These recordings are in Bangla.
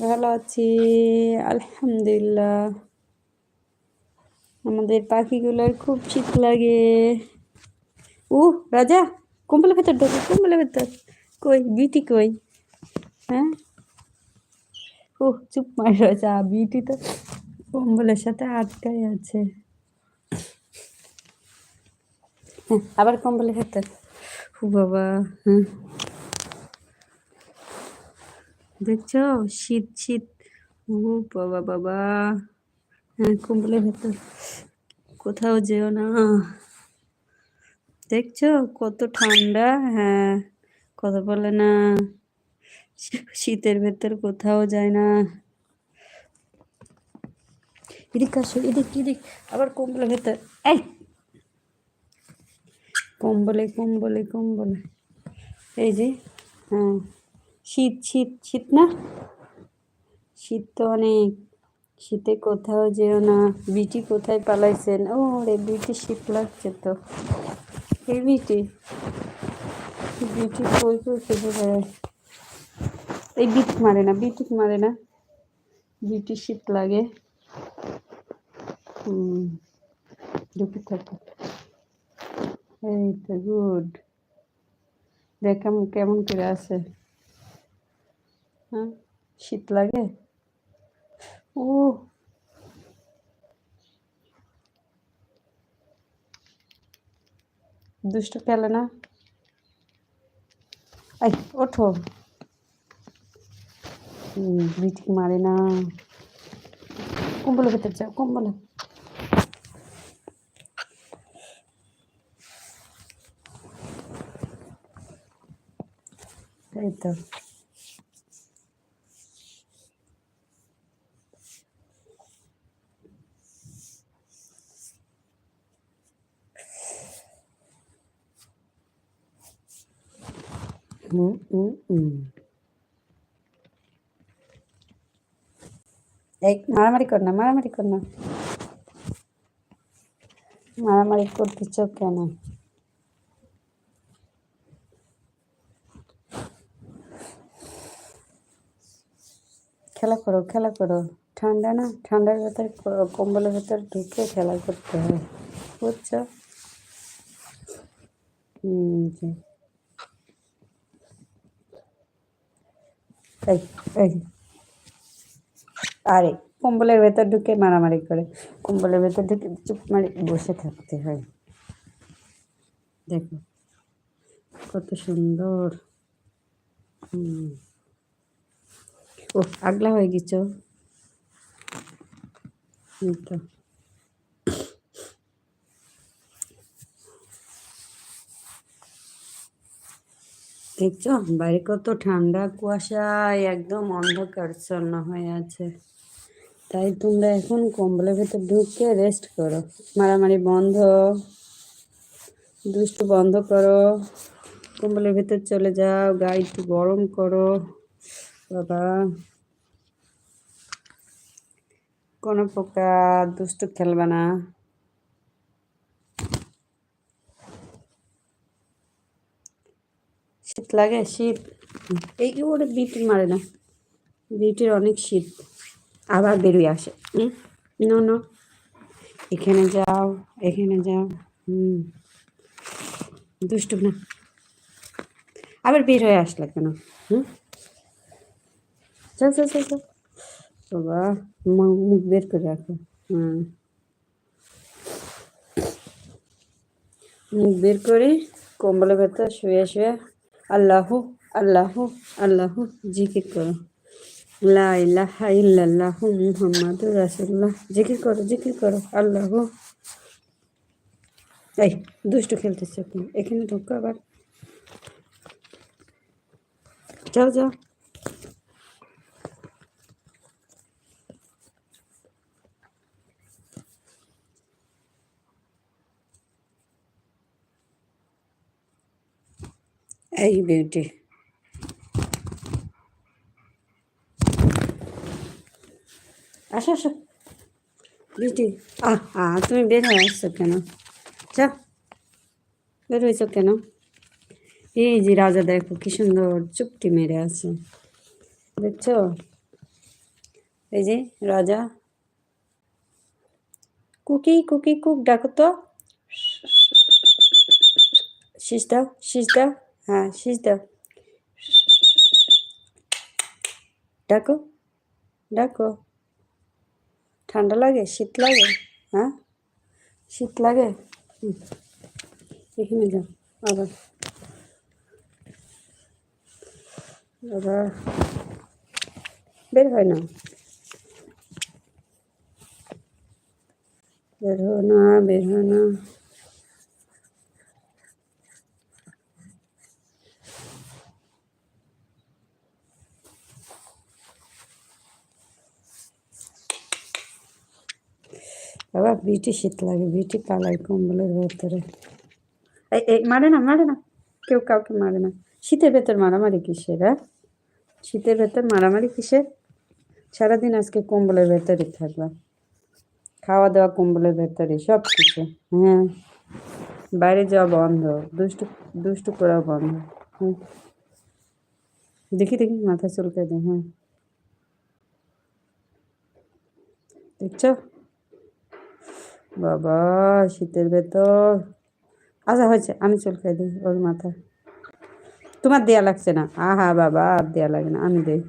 ভালো আছি, আলহামদুলিল্লাহ। আমাদের পাখিগুলোর খুব শীত লাগে। ও রাজা, কম্বলের ভেতর ঢোকে, কম্বলের ভেতর। কই বিটি কই? হ্যাঁ? ও চুপ মার রাজা বিটি তো কম্বলের সাথে আটকাই আছে। হ্যাঁ আবার কম্বলের ভেতর। ও বাবা হ্যাঁ। দেখছ? শীত শীত। ও বাবা বাবা। হ্যাঁ কম্বলের ভেতর। কোথাও যেও না। দেখছ? কত ঠান্ডা। হ্যাঁ কথা বলে না। শীতের ভেতর কোথাও যায় না। এদিক আসো, এদিক এদিক। আবার কম্বলের ভেতর। এই! কম্বলে কম্বলে কম্বলে। এই যে হ্যাঁ। শীত শীত শীত না? শীত তো অনেক। শীতে কোথাও যেও না। বিটি কোথায় পালাইছেন? ও রে বিটি শীত লাগছে তো। এই বিটি। বিটি কই কই খেতে এই বিট মারে না বিটি মারে না। বিটি শীত লাগে। হুম। থাকে। এই তো, গুড। দেখ কেমন কেমন করে আছে। হ্যাঁ শীত লাগে? ও দুষ্ট খেলে না? এই ওঠো। ব্রিটিং মারে না। কম্বলে ভেতর যাও কম্বলে। এই তো। হুম হুম হুম এই, মারামারি কর না, মারামারি কর না। মারামারি করতেছ কেন? খেলা করো খেলা করো। ঠান্ডা না, ঠান্ডার ভেতর কম্বলের ভেতর ঢুকে খেলা করতে হয়, বুঝছ? হুম এই আরে, কম্বলের ভেতর ঢুকে মারামারি করে। কম্বলের ভেতর ঢুকে চুপ মারি, বসে থাকতে হয়। দেখো, কত সুন্দর। ও আগলা হয়ে গেছ। তো। দেখছ? বাইরে কত ঠান্ডা, কুয়াশায় একদম অন্ধকারচ্ছন্ন হয়ে আছে। তাই তোমরা এখন কম্বলের ভেতর ঢুকে রেস্ট করো। মারামারি বন্ধ, দুষ্টু বন্ধ করো, কম্বলের ভেতর চলে যাও গায়ে একটু গরম করো। বাবা, কোনো প্রকার দুষ্টু খেলবে না শীত লাগে শীত। এই কি ওটা বিটি মারে না। বিটির অনেক শীত। আবার বেরিয়ে আসে। No no. এখানে যাও এখানে যাও। হুম। দুষ্টু না। আবার বের হয়ে আসলে কেন? হুম? চল চল চল চল। মুখ বের করে রাখো। হুম। মুখ বের করে কম্বলের ভেতর শুয়ে শুয়ে আল্লাহ আল্লাহ আল্লাহ, জিকির করো। লা ইলাহা ইল্লাল্লাহ মুহাম্মাদুর রাসূলুল্লাহ। জিকির করো জিকির করো, আল্লাহ। এই, দুষ্টু খেলতেছে এখানে। ঢোকা আবার। যাও যাও। এই বিউটি আসো আসো বিউটি আহ আহ তুমি বের হয়ে আসছো কেন যা বের হয়েছো কেন এই যে রাজা দেখো কি সুন্দর চুপটি মেরে আছে দেখছ এই যে রাজা কুকি কুকি কুক ডাকো তো শীষ দাও শীষ দাও হ্যাঁ শীষ দাও ডাকো ডাকো। ঠান্ডা লাগে, শীত লাগে হ্যাঁ? শীত লাগে। এখানে যাও, আবার। আবার। বের হয় না। বের হো না, বের হো না। বাবা বিটি শীত লাগে বিটি পালাই কম্বলের ভেতরে। মারে না মারে না। কেউ কাউকে মারে না। শীতের ভেতর মারামারি কিসের হ্যাঁ? শীতের ভেতর মারামারি কিসের? সারাদিন আজকে কম্বলের ভেতরে থাকবা। খাওয়া দাওয়া কম্বলের ভেতরে সব কিছু। হ্যাঁ। বাইরে যাওয়া বন্ধ, দুষ্টু দুষ্টু করা বন্ধ। হ্যাঁ। দেখি দেখি, মাথা চুলকে দে হ্যাঁ। দেখছ? বাবা, শীতের ভেতর। আচ্ছা হয়েছে, আমি চুলকে দিই, ওর মাথা। তোমার দেয়া লাগছে না? আহা, বাবা, আর দেয়া লাগে না, আমি দেই।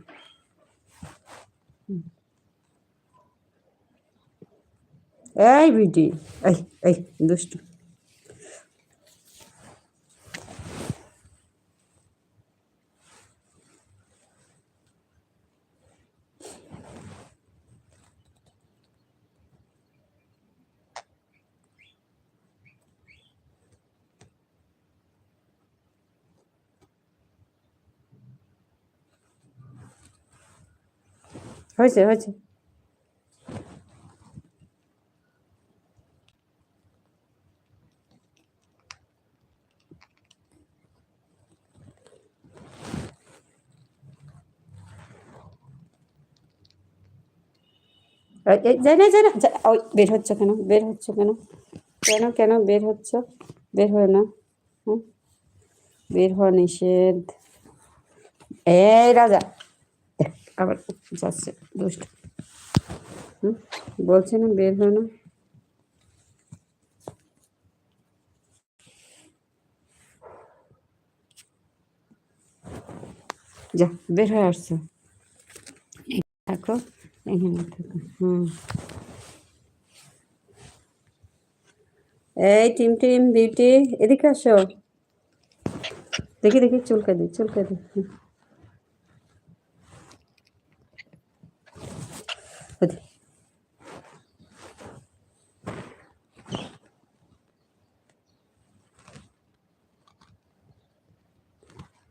এই বিটি এই এই, দুষ্টু। হয়েছে হয়েছে। যাই না যাই না ওই, বের হচ্ছে কেন? বের হচ্ছে কেন? কেন কেন বের হচ্ছে? বের হয় না হুম? বের হওয়া নিষেধ। এই রাজা আবার যাচ্ছে, দুষ্ট। হুম, বলছে না, বের হয় না। যা, বের হয়ে আসছে। থাকো এখানে থাকো। হুম। এই টিম টিম, বিউটি, এদিকে আসো। দেখি দেখি চুলকে দি চুলকে দি হুম। ওদি।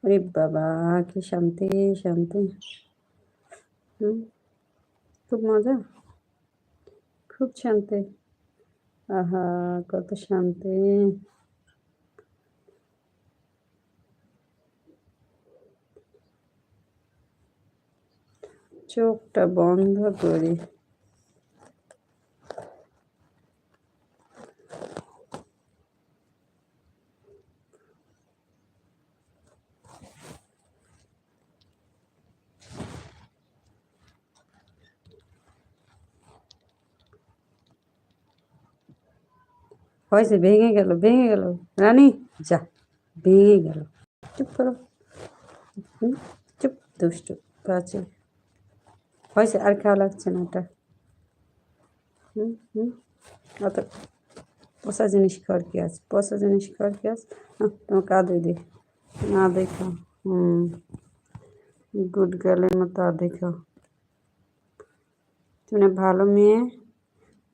আরে বাবা, কি শান্তি শান্তি। হুম, খুব মজা। খুব শান্তি। আহা, কত শান্তি। চোখটা বন্ধ করি। হয়েছে, ভেঙে গেল ভেঙে গেল। রানী, যা, ভেঙে গেল। চুপ করো। চুপ, দুষ্টু আছে হয়েছে, আর খাওয়া লাগছে না ওটা হুম হুম। অত পচা জিনিস খাওয়ার কি আছে? পচা জিনিস খাওয়ার কি আছে? তোমাকে আদে দিই না, দেখো। হুম। গুড গার্লের মতো আদে খাও। তুমি ভালো মেয়ে।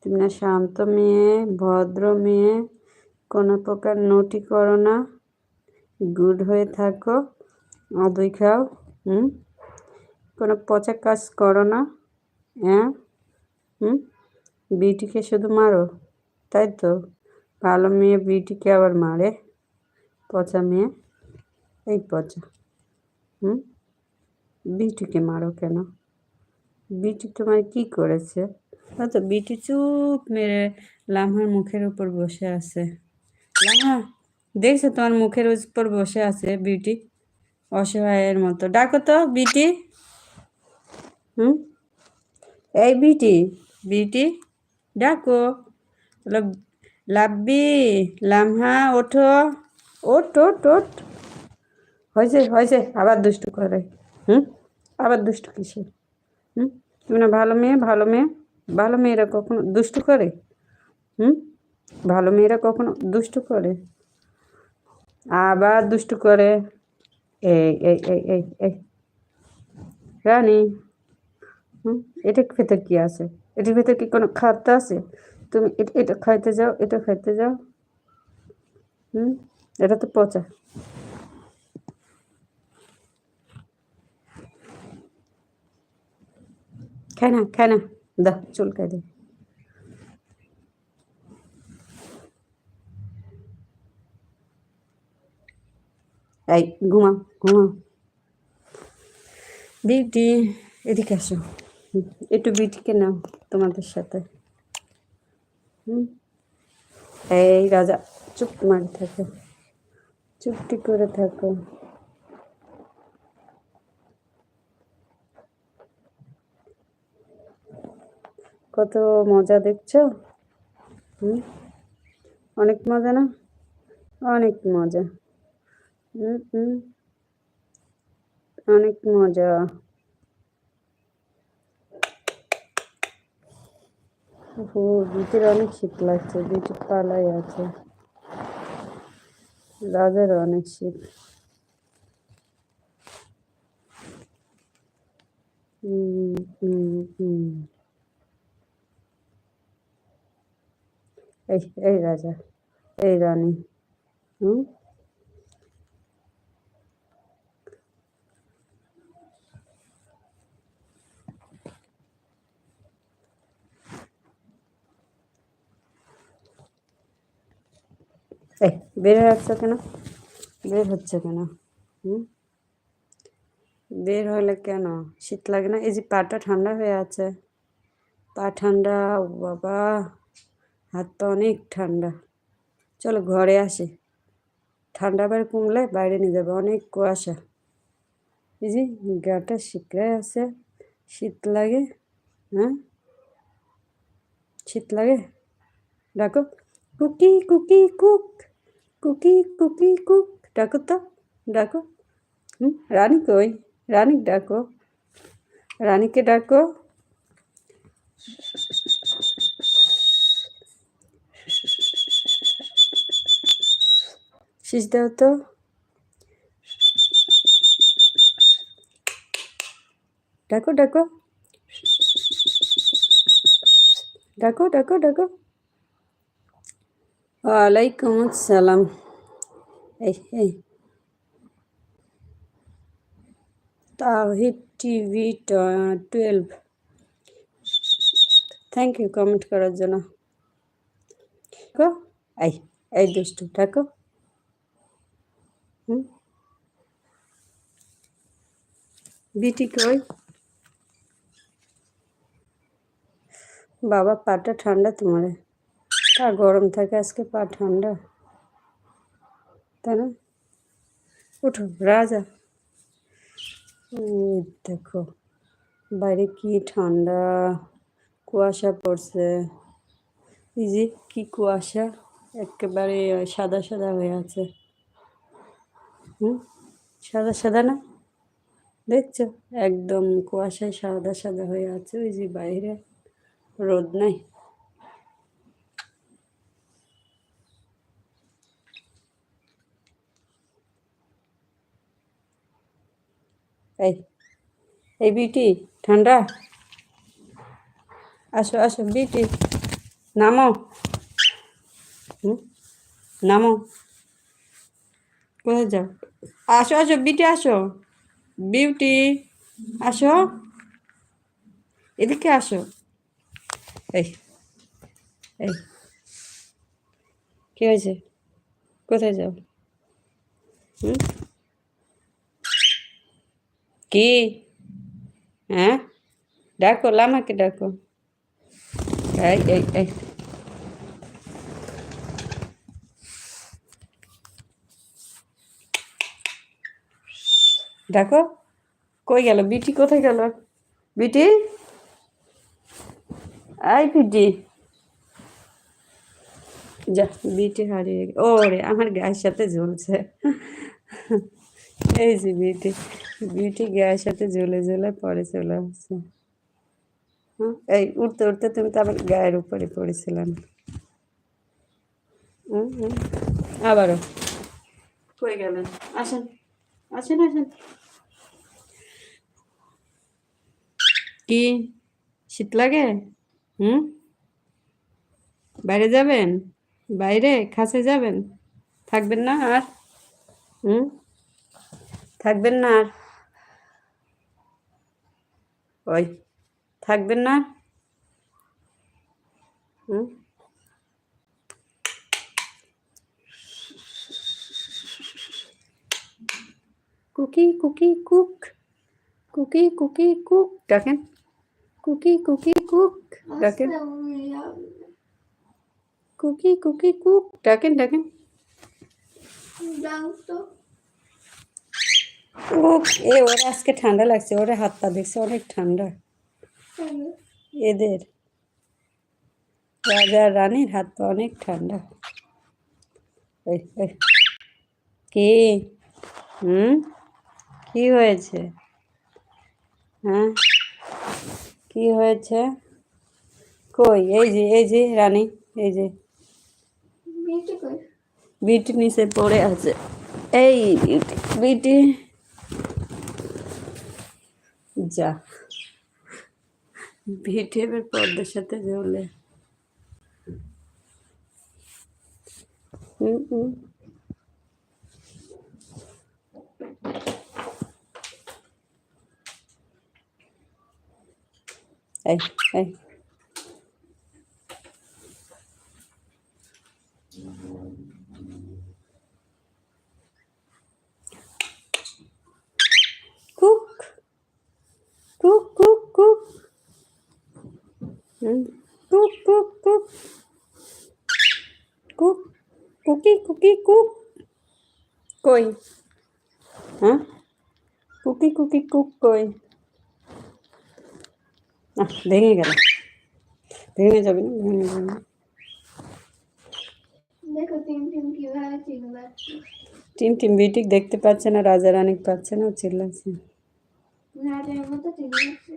তুমি না শান্ত মেয়ে, ভদ্র মেয়ে, কোনো প্রকার নটি করো না। গুড হয়ে থাকো, আদই খাও, হুম? কোনো পচা কাজ করো না হ্যাঁ হুম? বিটিকে শুধু মারো, তাই তো? ভালো মেয়ে বিটিকে আবার মারে, পচা মেয়ে, এই পচা, হুম? বিটিকে মারো কেন? বিটি তোমার কি করেছে? তো বিটি চুপ মেরে লামহার মুখের উপর বসে আছে। লামহা দেখছ তোমার মুখের উপর বসে আছে বিউটি? অসহায়ের মতো। ডাকো তো বিটি হুম? এই বিটি বিটি ডাকো। লাব্বি লামহা ওঠো। ওঠ ওঠ ওঠ। হয়েছে হয়েছে, আবার দুষ্টু করে। হুম? আবার দুষ্টু কিসে হুম? তুমি না ভালো মেয়ে ভালো মেয়ে। ভালো মেয়েরা কখনো দুষ্টু করে? হুম? ভালো মেয়েরা কখনো দুষ্টু করে? আবার দুষ্টু করে? এই এই এই এই এই। রানী, হুম? এটা ভেতর কি আছে? এটার ভেতর কি কোনো খাদ্য আছে? তুমি এটা খাইতে যাও, এটা খাইতে যাও। হুম? এটা তো পচা। খায় না খায় না। দা চুলকাই দে। এই, ঘুমাও ঘুমাও। বিউটি, এদিকে আসো। একটু বিউটিকে নাও তোমাদের সাথে। হুম? এই রাজা, চুপ মারি থাকো। চুপটি করে থাকো। কত মজা দেখছ? হুম? অনেক মজা না? অনেক মজা। হুম হুম। অনেক মজা। ও বিটির অনেক শীত লাগছে বিটি পালাই আছে। রাজের অনেক শীত। হুম হুম হুম। এই এই রাজা, এই রানী, হুম? এই, বের হয়ে কেন? বের হচ্ছে কেন? হুম? বের হলে কেন? শীত লাগে না? এই যে পাটা ঠান্ডা হয়ে আছে। পা ঠান্ডা বাবা। হাত পা অনেক ঠান্ডা। চলো ঘরে আসি। ঠান্ডা আবার কমলে বাইরে নিয়ে যাবে, অনেক কুয়াশা। এই যে গাটা শিকড়ায় আছে, শীত লাগে হ্যাঁ? শীত লাগে? ডাকো। কুকি কুকি, কুক। কুকি কুকি, কুক। ডাকো তো, ডাকো। হুম, রানী কই? রানী, ডাকো। রানীকে ডাকো। শীষ দাও তো ডাকো ডাকো ডাকো ডাকো ডাকো ওয়ালাইকুম আসসালাম এই এই Tahid TV twelve thank you comment করার জন্য। এই এই দুষ্টু হুম বিটি কই? বাবা, পাটা ঠান্ডা তোমার। পা গরম থাকে, আজকে পা ঠান্ডা। তাই না? উঠো রাজা। দেখো, বাইরে কি ঠান্ডা, কুয়াশা পড়ছে। এই যে কি কুয়াশা, একেবারে সাদা সাদা হয়ে আছে। হুম, সাদা সাদা না? দেখছ? একদম কুয়াশায় সাদা সাদা হয়ে আছে, ওই যে বাইরে রোদ নাই। এই এই বিটি ঠান্ডা? আসো আসো বিটি নামো। নামো। কোথায় যাও? আসো আসো, বিটি আসো। বিউটি, আসো। এদিকে আসো। এই এই। কি হয়েছে? কোথায় যাও? হুম? কি? হ্যাঁ? ডাকো, লামাকে ডাকো। এই এই এই। ডাকো কই গেল? বিটি কোথায় গেল? বিটি? আই পিটি যা, বিটি হারিয়ে গে- ওরে, আমার গায়ের সাথে ঝুলছে এই যে বিটি। বিটি গায়ের সাথে ঝুলে ঝুলে পরে চলে আসছে। এই উঠতে উঠতে তুমি তো আবার গায়ের উপরে পড়েছিলাম। আবারও। কই গেলেন আসেন। আসেন আসেন। কি? শীত লাগে? হুম? বাইরে যাবেন? বাইরে? খাসে যাবেন? থাকবেন না আর? হুম? থাকবেন না আর? ওই, থাকবেন না হুম? কুকি কুকি, কুক। কুকি কুকি, কুক। ডাকেন। কুকি কুকি কুক ডাকেন কুকি কুকি কুক ডাকেন ডাকেন কুক এ ওরা আজকে ঠান্ডা লাগছে, ওরা হাত পা দেখছে, অনেক ঠান্ডা। এদের। রাজা রানীর হাত পা অনেক ঠান্ডা। ওই ওই কি? হুম? কি হয়েছে? হ্যাঁ? কি হয়েছে? কই? এই যে এই যে রানী এই যে। বিটি নিচে পড়ে আছে। এই বিটি যা। বিটি এবার পর্দার সাথে ঝোলে। হুম হুম। এই এই কুক কুক কুক কুক হুম কুক কুক কুক কুক কুকি কুকি কুক কই হ্যাঁ কুকি কুকি কুক কই আহ ভেঙে গেল ভেঙে যাবে না ভেঙে যাবে না দেখো টিম টিম কীভাবে চিল্লাচ্ছে টিম টিম বিটিক দেখতে পাচ্ছে না রাজা রানী পাচ্ছে না ও চিল্লাচ্ছে নাটের মতো চিল্লাচ্ছে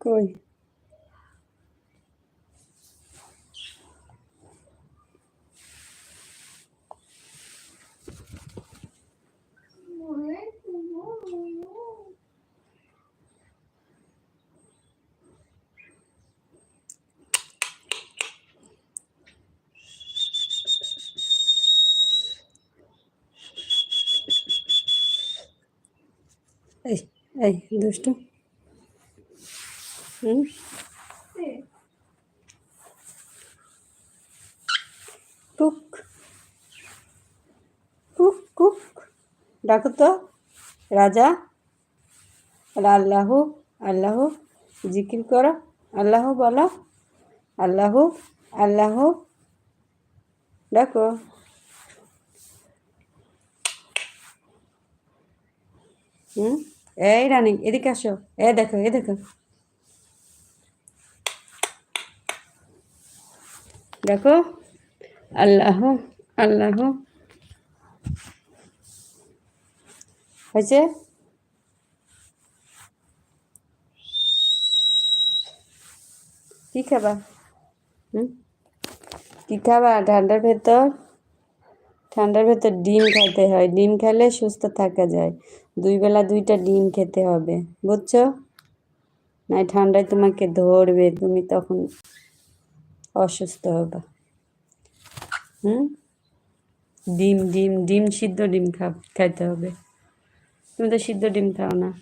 কই এই এই, দুষ্টু। হুম? কুক কুক কুক ডাকো তো, রাজা। আল্লাহ আল্লাহ, জিকির করো। আল্লাহ বলো। আল্লাহ আল্লাহ। ডাকো। হুম? এই রানী, এদিকে আসো। এ দেখো এ দেখো। দেখো? আল্লাহ আল্লাহ। হয়েছে? কি খাবা? হুম? কি খাবা? ঠান্ডার ভেতর? ঠান্ডার ভেতর ডিম খেতে হয়। ডিম খেলে সুস্থ থাকা যায়। দুই বেলা দুইটা ডিম খেতে হবে, বুঝছ? না ঠান্ডায় তোমাকে ধরবে, তুমি তখন অসুস্থ হবে। হুম? ডিম ডিম ডিম, সিদ্ধ ডিম খা, খাইতে হবে। তুমি তো সিদ্ধ ডিম খাও না।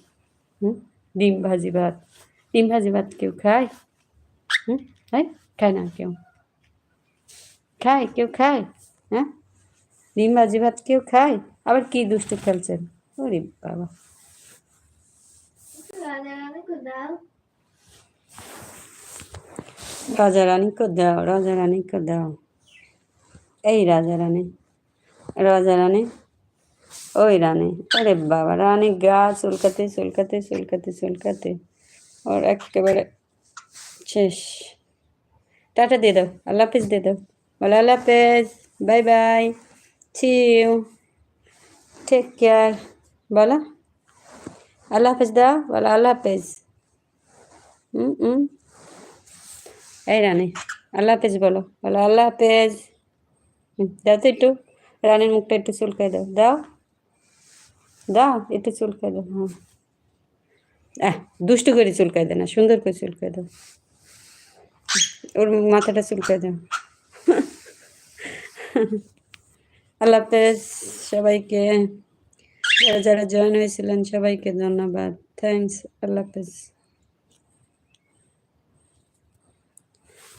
হুম? ডিম ভাজি ভাত। ডিম ভাজি ভাত কেউ খায়? হুম? খায় খায় না কেউ? খায়? কেউ খায়? হ্যাঁ? ডিম ভাজি ভাত কেউ খায়? আবার কি দুষ্টু খেলছেন? ওরে বাবা রাজা রানীকে দাও রাজা রানীকে দাও এই রাজা রানী রাজা রানী ওই রানী আরে বাবা রানী গা চুলকাতে চুলকাতে চুলকাতে চুলকাতে ওর একেবারে শেষ টাটা দিয়ে দাও আল্লাহ হাফিজ দিয়ে দাও বলো আল্লাহ হাফেজ বাই বাই চিউ টেক কেয়ার বলো আল্লাহ হাফেজ দাও বলো আল্লাহ হাফেজ হুম হুম এই রানী আল্লাহ হাফেজ বলো বলো আল্লাহ হাফেজ দাও তো একটু রানীর মুখটা একটু চুলকাই দাও দাও দাও একটু চুলকাই দাও হ্যাঁ আহ দুষ্টু করে চুলকাই দে না সুন্দর করে চুলকাই দাও ওর মাথাটা চুলকাই দাও আল্লাহ হাফেজ সবাইকে যারা জয়েন হয়েছিলেন সবাইকে ধন্যবাদ। থ্যাংকস আল্লাহ হাফেজ।